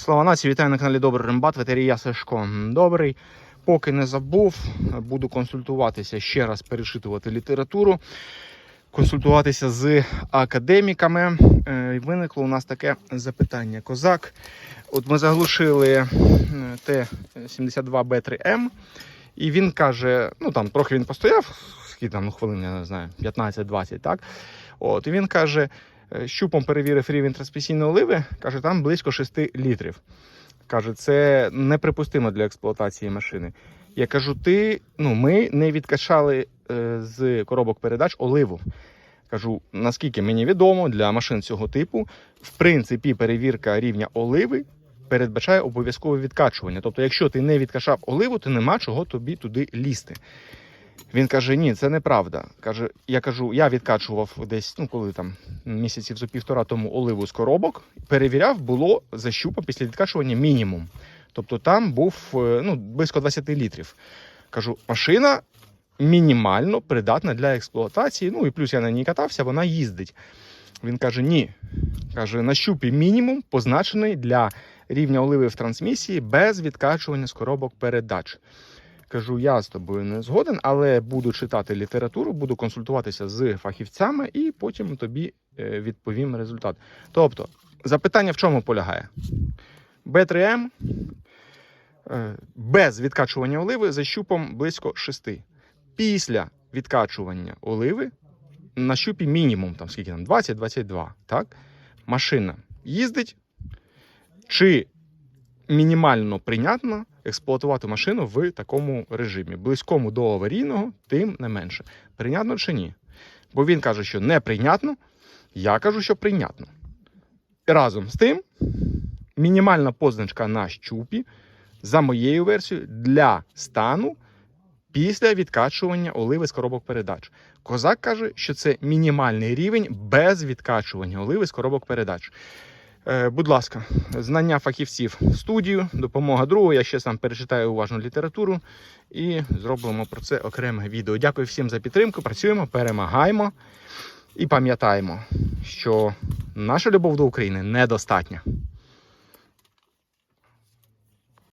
Слава нації, вітаю на каналі Добрий Рембат, ветерія Сашко. Добрий. Поки не забув, буду консультуватися, ще раз перечитувати літературу, консультуватися з академіками. Е, Виникло у нас таке запитання. Козак. От ми заглушили е, Т-72Б3М, і він каже: ну там трохи він постояв, скільки там ну, хвилин, я не знаю, 15-20, так? От, і він каже. Е, Щупом перевірив рівень трансмісійної оливи, каже, там близько 6 літрів. Каже, це неприпустимо для експлуатації машини. Я кажу, ти, ну, ми не відкачали е, з коробок передач оливу. Кажу, наскільки мені відомо, для машин цього типу, в принципі, перевірка рівня оливи передбачає обов'язкове відкачування. Тобто, якщо ти не відкачав оливу, то нема чого тобі туди лізти. Він каже: ні, це неправда. Каже, я кажу, я відкачував десь, ну коли там місяців за півтора тому оливу з коробок, перевіряв, було защупа після відкачування мінімум. Тобто там був е, ну, близько 20 літрів. Кажу, машина мінімально придатна для експлуатації. Ну і плюс я на ній катався, вона їздить. Він каже: ні. Каже, на щупі мінімум позначений для рівня оливи в трансмісії без відкачування з коробок передач. Кажу, я з тобою не згоден, але буду читати літературу, буду консультуватися з фахівцями і потім тобі е, відповім результат. Тобто, запитання в чому полягає? Б3М е, без відкачування оливи за щупом близько 6. Після відкачування оливи на щупі мінімум, там скільки там, 20-22. Так? Машина їздить. Чи мінімально прийнятно експлуатувати машину в такому режимі, близькому до аварійного, тим не менше. Прийнятно чи ні? Бо він каже, що неприйнятно, я кажу, що прийнятно. Разом з тим, мінімальна позначка на щупі, за моєю версією, для стану після відкачування оливи з коробок передач. Козак каже, що це мінімальний рівень без відкачування оливи з коробок передач. Е, Будь ласка, знання фахівців студію, допомога другу. Я ще сам перечитаю уважну літературу і зробимо про це окреме відео. Дякую всім за підтримку. Працюємо, перемагаємо і пам'ятаємо, що наша любов до України недостатня.